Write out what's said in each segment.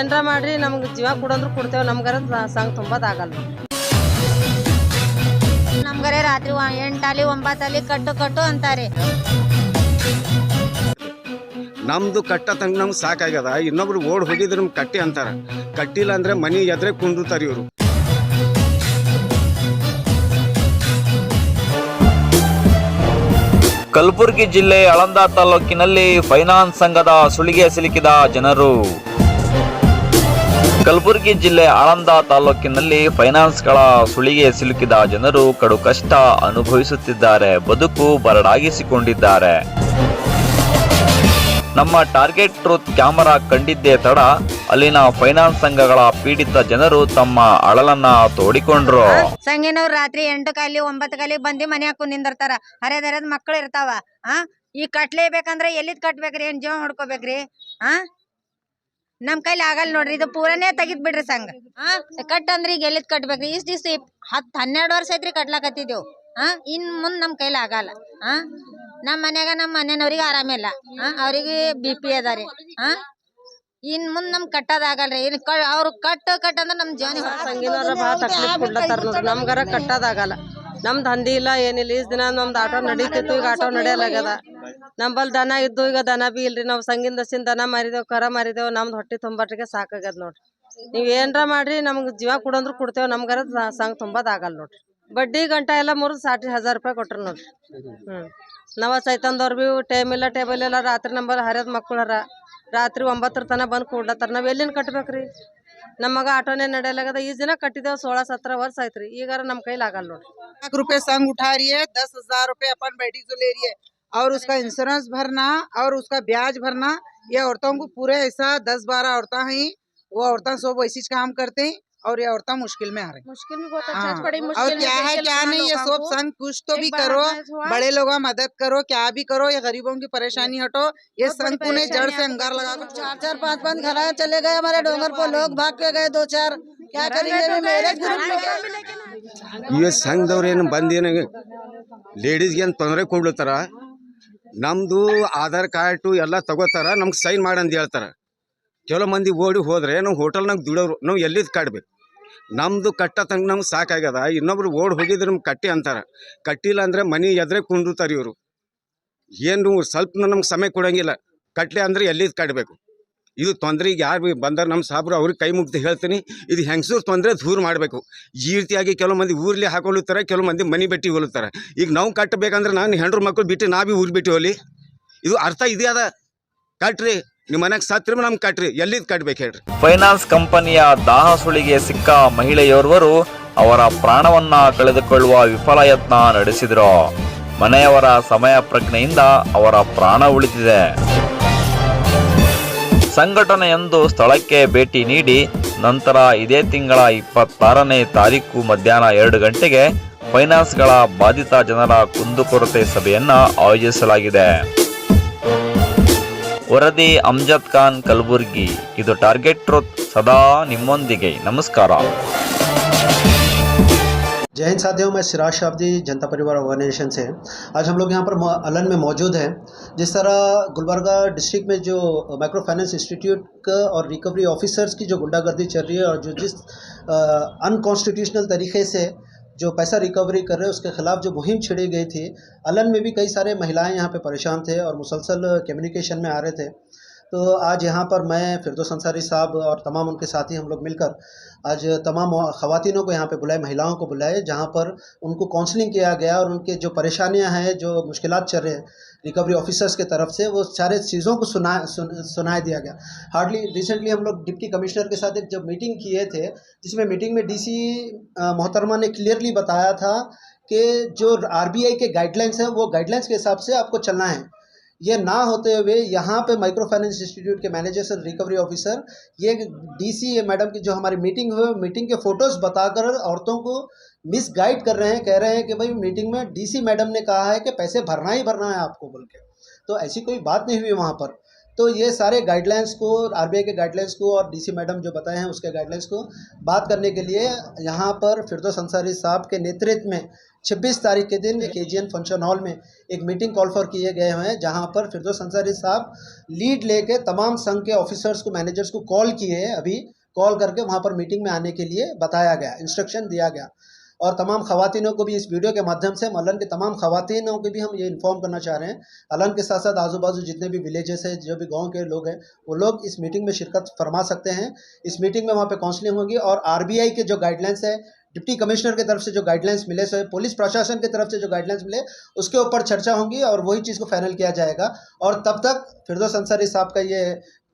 ಏನ್ರ ಮಾಡ್ರಿ ನಮ್ಗೆ ಜೀವ ಕೊಡಂದ್ರು ಕೊಡ್ತೇವೆ ನಮ್ಗಾರ ಸಂಘ ತುಂಬೋದಾಗಲ್ಲ. ನಮ್ಗರೆ ರಾತ್ರಿ ಎಂಟಾಲಿ ಒಂಬತ್ತಲ್ಲಿ ಕಟ್ಟು ಕಟ್ಟು ಅಂತಾರೆ. ನಮ್ದು ಕಟ್ಟ ತಂಗ ನಮ್ಗೆ ಸಾಕಾಗ್ಯದ. ಇನ್ನೊಬ್ರು ಓಡ್ ಹೋಗಿದ್ರೆ ನಮ್ಗೆ ಕಟ್ಟಿ ಅಂತಾರ. ಕಟ್ಟಿಲ್ಲ ಅಂದ್ರೆ ಮನಿ ಎದ್ರೆ ಕುಂಡಿರ್ತಾರ ಇವರು. ಕಲಬುರಗಿ ಜಿಲ್ಲೆ ಅಳಂದ ತಾಲೂಕಿನಲ್ಲಿ ಫೈನಾನ್ಸ್ ಸಂಘದ ಸುಳಿಗೆ ಸಿಲುಕಿದ ಜನರು. ಕಲಬುರಗಿ ಜಿಲ್ಲೆ ಆಳಂದ ತಾಲೂಕಿನಲ್ಲಿ ಫೈನಾನ್ಸ್ಗಳ ಸುಳಿಗೆ ಸಿಲುಕಿದ ಜನರು ಕಡು ಕಷ್ಟ ಅನುಭವಿಸುತ್ತಿದ್ದಾರೆ, ಬದುಕು ಬರಡಾಗಿಸಿಕೊಂಡಿದ್ದಾರೆ. ನಮ್ಮ ಟಾರ್ಗೆಟ್ ಟ್ರೂತ್ ಕ್ಯಾಮೆರಾ ಕಂಡಿದ್ದೇ ತಡ, ಅಲ್ಲಿನ ಫೈನಾನ್ಸ್ ಸಂಘಗಳ ಪೀಡಿತ ಜನರು ತಮ್ಮ ಅಳಲನ್ನ ತೋಡಿಕೊಂಡ್ರು. ಸಂಘಿನವ್ರು ರಾತ್ರಿ ಎಂಟು ಕಾಲಿ, ಒಂಬತ್ತು ಕಾಲಿ ಬಂದು ಮನೆ ಹಾಕು ನಿಂದಿರ್ತಾರ ಹರಿಯದ ಮಕ್ಕಳು ಇರ್ತಾವ, ಆ? ಈ ಕಟ್ಲೇಬೇಕಂದ್ರೆ ಎಲ್ಲಿದ್ ಕಟ್ಬೇಕ್ರಿ, ಏನ್ ಜೀವ ಹೊಡ್ಕೋಬೇಕ್ರಿ, ಆ? ನಮ್ ಕೈಲಿ ಆಗಲ್ಲ ನೋಡ್ರಿ ಇದು ಪೂರನೇ ತೆಗಿದ್ ಬಿಡ್ರಿ ಸಂಘ. ಆ ಕಟ್ ಅಂದ್ರೆ ಈಗ ಎಲ್ಲಿದ್ ಕಟ್ಬೇಕ್ರಿ ಇಷ್ಟ ದಿವ್ಸ ಹತ್ ಹನ್ನೆರಡು ವರ್ಷ ಐತ್ರಿ ಕಟ್ಲಾಕತ್ತಿದ್ದೇವ್. ಆ ಇನ್ ಮುಂದ್ ನಮ್ ಕೈಲಿ ಆಗಲ್ಲ. ಆ ನಮ್ ಮನ್ಯಾಗ ನಮ್ ಮನೆಯವ್ರಿಗೆ ಆರಾಮಿಲ್ಲ ಆ ಅವ್ರಿಗೆ ಬಿ ಪಿ ಅದಾರಿ ಹಾ ಆ ಇನ್ ಮುಂದ್ ನಮ್ ಕಟ್ಟದಾಗಲ್ರಿ ಇನ್ ಅವ್ರ ಅವ್ರು ಕಟ್ ಕಟ್ ಅಂದ್ರ ನಮ್ ಜೀವನ ಸಂಗಿನವ್ರ ಭಾಳ ತಕ್ಲೀಫ್ ಕೊಡ್ಲತ್ತಾರ ನೋಡ್ರಿ. ನಮ್ಗಾರ ಕಟ್ಟೋದಾಗಲ್ಲ ನಮ್ದು ಹಂದಿ ಇಲ್ಲ ಏನಿಲ್ಲ. ಈಸ್ ದಿನ ನಮ್ದು ಆಟೋ ನಡೀತಿತ್ತು ಈಗ ಆಟೋ ನಡೆಯಲಾಗ್ಯದ ನಂಬಲ್ಲಿ ದನ ಇದ್ದು ಈಗ ದನ ಬಿ ಇಲ್ರಿ ನಾವು ಸಂಗಿನ ದಸಿನ ದನ ಮಾರಿದೇವ್ ಕರ ಮಾರಿದೇವ್ ನಮ್ದು ಹೊಟ್ಟೆ ತುಂಬಟ್ಟಿಗೆ ಸಾಕಾಗ್ಯದ ನೋಡ್ರಿ ನೀವ್ ಏನ್ರ ಮಾಡ್ರಿ ನಮ್ಗೆ ಜೀವ ಕೊಡಂದ್ರು ಕೊಡ್ತೇವೆ ನಮ್ಗಾರ ಸ- ಸಂಘ ತುಂಬೋದಾಗಲ್ಲ ನೋಡ್ರಿ ಬಡ್ಡಿ ಗಂಟ ಎಲ್ಲ ಮುರಿದು ಸಾಟಿ ಹಜಾರ್ ರೂಪಾಯಿ ಕೊಟ್ರು ನೋಡ್ರಿ ಹ್ಮ್ ನಾವ ಸೈತಂದವ್ರು ಬಿ ಟೈಮ್ ಇಲ್ಲ ಟೇಬಲ್ ಇಲ್ಲ ರಾತ್ರಿ ನಂಬಲ್ಲಿ ಹರಿಯದ ಮಕ್ಕಳರ ರಾತ್ರಿ ಒಂಬತ್ತರ ತನ ಬಂದು ಕೂಡ್ಲತ್ತಾರ ನಾವ್ ಎಲ್ಲಿಂದ ಕಟ್ಬೇಕ್ರಿ ನಮ್ಮ ಮಗ ಆಟೋನೇ ನಡೆಯಲಾಗದ ಈ ದಿನ ಕಟ್ಟಿದೇವ್ ಸೋಳ ಸತ್ರ ವರ್ಷ ಆಯ್ತ್ರಿ ಈಗಾರ ನಮ್ ಕೈಲಿ ಆಗಲ್ಲ ನೋಡ್ರಿ लाख रुपए संघ उठा रही है दस हजार रूपए अपन बैठी जो ले रही है और उसका इंश्योरेंस भरना और उसका ब्याज भरना ये औरतों को पूरे ऐसा दस बारह औरतें हैं वो औरतें सब वैसी काम करते हैं और ये औरतें मुश्किल में आ रही मुश्किल में बहुत हाँ। और क्या है क्या नहीं ये सब संघ कुछ तो भी करो बड़े लोग मदद करो क्या भी करो ये गरीबों की परेशानी हटो ये संघ को नहीं जड़ से अंगार लगा कर चार चार पाँच पाँच घर चले गए हमारे डोंगर पर लोग भाग के गए दो चार क्या करेंगे अभी मेरे ग्रुप में ಇವ ಸಂಘದವ್ರು ಏನು ಬಂದೇನು ಲೇಡೀಸ್ಗೆ ಏನು ತೊಂದರೆ ಕೊಡ್ಲತ್ತಾರ ನಮ್ಮದು ಆಧಾರ್ ಕಾರ್ಡ್ ಎಲ್ಲ ತಗೋತಾರ, ನಮ್ಗೆ ಸೈನ್ ಮಾಡಂದು ಹೇಳ್ತಾರೆ. ಕೆಲವು ಮಂದಿ ಓಡಿ ಹೋದ್ರೆ ನಾವು ಹೋಟೆಲ್ನಾಗ ದುಡೋರು ನಾವು ಎಲ್ಲಿದ್ ಕಾಡ್ಬೇಕು ನಮ್ಮದು ಕಟ್ಟ ತಂಗ ನಮ್ಗೆ ಸಾಕಾಗ್ಯದ. ಇನ್ನೊಬ್ರು ಓಡಿ ಹೋಗಿದ್ರೆ ನಮ್ಗೆ ಕಟ್ಟಿ ಅಂತಾರ. ಕಟ್ಟಿಲ್ಲ ಅಂದ್ರೆ ಮನಿ ಎದ್ರೆ ಕುಂಡಿರ್ತಾರ ಇವರು. ಏನು ಸ್ವಲ್ಪ ನಮ್ಗೆ ಸಮಯ ಕೊಡಂಗಿಲ್ಲ. ಕಟ್ಟಲೆ ಅಂದ್ರೆ ಎಲ್ಲಿದ್ ಕಟ್ಬೇಕು ಇದು ತೊಂದ್ರೆಗೆ ಯಾರು ಬಿ ಬಂದ್ರೆ ನಮ್ಮ ಸಾಬ್ರು ಅವ್ರಿಗೆ ಕೈ ಮುಗ್ದು ಹೇಳ್ತೀನಿ. ಇದು ಹೆಂಗಸೂರು ತೊಂದರೆ ದೂರ ಮಾಡಬೇಕು. ಈ ರೀತಿಯಾಗಿ ಕೆಲವು ಮಂದಿ ಊರಲ್ಲಿ ಹಾಕೊಳ್ಳುತ್ತಾರೆ, ಕೆಲವು ಮಂದಿ ಮನೆ ಬೆಟ್ಟಿ ಹೋಲುತ್ತಾರೆ. ಈಗ ನಾವು ಕಟ್ಟಬೇಕಂದ್ರೆ ನಾನು ಹೆಂಡ್ರು ಮಕ್ಕಳು ಬಿಟ್ಟು ನಾ ಭೀ ಊರು ಬಿಟ್ಟು ಹೋಲಿ. ಇದು ಅರ್ಥ ಇದೆ ಅದ ಕಟ್ರಿ. ನಿಮ್ಮ ಮನೆಗೆ ಸತ್ರ ನಮ್ಗೆ ಕಟ್ರಿ. ಎಲ್ಲಿದ್ ಕಟ್ಬೇಕು ಹೇಳ್ರಿ. ಫೈನಾನ್ಸ್ ಕಂಪನಿಯ ದಾಹ ಸುಳಿಗೆ ಸಿಕ್ಕ ಮಹಿಳೆಯೋರ್ವರು ಅವರ ಪ್ರಾಣವನ್ನ ಕಳೆದುಕೊಳ್ಳುವ ವಿಫಲ ಯತ್ನ ನಡೆಸಿದ್ರು. ಮನೆಯವರ ಸಮಯ ಪ್ರಜ್ಞೆಯಿಂದ ಅವರ ಪ್ರಾಣ ಉಳಿದಿದೆ. ಸಂಘಟನೆಯೊಂದು ಸ್ಥಳಕ್ಕೆ ಭೇಟಿ ನೀಡಿ ನಂತರ ಇದೇ ತಿಂಗಳ ಇಪ್ಪತ್ತಾರನೇ ತಾರೀಕು ಮಧ್ಯಾಹ್ನ ಎರಡು ಗಂಟೆಗೆ ಫೈನಾನ್ಸ್ಗಳ ಬಾಧಿತ ಜನರ ಕುಂದುಕೊರತೆ ಸಭೆಯನ್ನು ಆಯೋಜಿಸಲಾಗಿದೆ. ವರದಿ ಅಮ್ಜದ್ ಖಾನ್ ಕಲಬುರ್ಗಿ. ಇದು ಟಾರ್ಗೆಟ್ ಟ್ರೂತ್. ಸದಾ ನಿಮ್ಮೊಂದಿಗೆ. ನಮಸ್ಕಾರ. जय हिंद साथियों, मैं सिराज शाब्दी जनता परिवार ऑर्गेनाइजेशन से आज हम लोग यहाँ पर अलन में मौजूद हैं। जिस तरह गुलबर्गा डिस्ट्रिक्ट में जो माइक्रो फाइनेंस इंस्टीट्यूट और रिकवरी ऑफिसर्स की जो गुंडागर्दी चल रही है और जो जिस अनकॉन्स्टिट्यूशनल तरीके से जो पैसा रिकवरी कर रहे हैं, उसके खिलाफ जो मुहिम छिड़ी गई थी, अलन में भी कई सारे महिलाएँ यहाँ पे परेशान थे और मुसलसल कम्युनिकेशन में आ रहे थे। तो आज यहाँ पर मैं फिरदोस अंसारी साहब और तमाम उनके साथी हम लोग मिलकर आज तमाम ख़वातीनों को यहाँ पे बुलाए महिलाओं को बुलाए जहाँ पर उनको काउंसलिंग किया गया और उनके जो परेशानियाँ हैं जो मुश्किल चल रहे हैं रिकवरी ऑफिसर्स के तरफ़ से वो सारे चीज़ों को सुना सुन, सुनाया दिया गया। हार्डली रिसेंटली हम लोग डिप्टी कमिश्नर के साथ एक जब मीटिंग किए थे जिसमें मीटिंग में डीसी मोहतरमा ने क्लियरली बताया था कि जो आरबीआई के गाइडलाइंस हैं वो गाइडलाइंस के हिसाब से आपको चलना है। ये ना होते हुए यहाँ पे माइक्रो फाइनेंस इंस्टीट्यूट के मैनेजर सर रिकवरी ऑफिसर ये डीसी मैडम की जो हमारी मीटिंग हुई मीटिंग के फ़ोटोज़ बताकर औरतों को मिस गाइड कर रहे हैं, कह रहे हैं कि भाई मीटिंग में डीसी मैडम ने कहा है कि पैसे भरना ही भरना है आपको बोल के। तो ऐसी कोई बात नहीं हुई वहाँ पर। तो ये सारे गाइडलाइंस को आरबीआई के गाइडलाइंस को और डीसी मैडम जो बताए हैं उसके गाइडलाइंस को बात करने के लिए यहाँ पर फिरदौस अंसारी साहब के नेतृत्व में 26 तारीख के दिन के जी फ़ंक्शन हॉल में एक मीटिंग कॉल फॉर किए गए हैं, जहाँ पर फिरदौस अंसारी साहब लीड लेके तमाम संघ के ऑफिसर्स को मैनेजर्स को कॉल किए अभी। कॉल करके वहाँ पर मीटिंग में आने के लिए बताया गया इंस्ट्रक्शन दिया गया। और तमाम खवातीनों को भी इस वीडियो के माध्यम से हम अलन के तमाम खवातीनों को भी हम ये इन्फॉर्म करना चाह रहे हैं। अलन के साथ साथ आजू बाजू जितने भी विलेजेस हैं, जो भी गाँव के लोग हैं, वो लोग इस मीटिंग में शिरकत फरमा सकते हैं। इस मीटिंग में वहाँ पे काउंसलिंग होगी और आरबीआई के जो गाइडलाइंस है, डिप्टी कमिश्नर की तरफ़ से जो गाइडलाइंस मिले सो पुलिस प्रशासन की तरफ़ से जो गाइडलाइंस मिले, उसके ऊपर चर्चा होंगी और वही चीज़ को फाइनल किया जाएगा। और तब तक फिरदौस अंसारी साहब का ये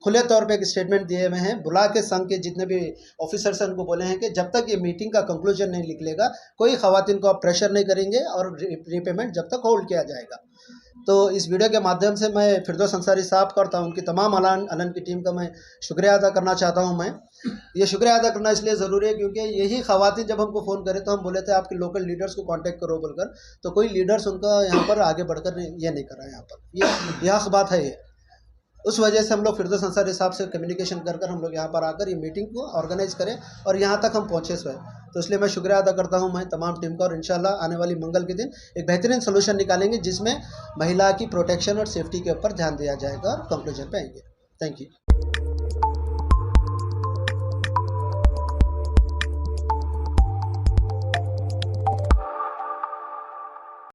खुले तौर पे एक स्टेटमेंट दिए हुए हैं। बुला के संघ के जितने भी ऑफिसर्स हैं, उनको बोले हैं कि जब तक ये मीटिंग का कंक्लूजन नहीं निकलेगा, कोई खवातीन को आप प्रेशर नहीं करेंगे और रीपेमेंट जब तक होल्ड किया जाएगा। तो इस वीडियो के माध्यम से मैं फिरदौस अंसारी साहब का और उनकी तमाम अलान अलन की टीम का मैं शुक्रिया अदा करना चाहता हूँ मैं। ये शुक्रिया अदा करना इसलिए ज़रूरी है क्योंकि यही खवातीन जब हमको फ़ोन करे तो हम बोले थे, आपके लोकल लीडर्स को कांटेक्ट करो बोलकर। तो कोई लीडर्स उनका यहाँ पर आगे बढ़कर ये नहीं कर है यहाँ पर। ये यह बात है ये। उस वजह से हम लोग फिरदौस अंसारी साहब से कम्युनिकेशन कर कर हम लोग यहाँ पर आकर ये मीटिंग को ऑर्गेनाइज करें और यहाँ तक हम पहुँचे सो तो इसलिए मैं शुक्रिया अदा करता हूँ मैं तमाम टीम का और इंशाल्लाह आने वाली मंगल के दिन एक बेहतरीन सोल्यूशन निकालेंगे जिसमें महिला की प्रोटेक्शन और सेफ्टी के ऊपर ध्यान दिया जाएगा और कंक्लूजन पे आएँगे। Thank you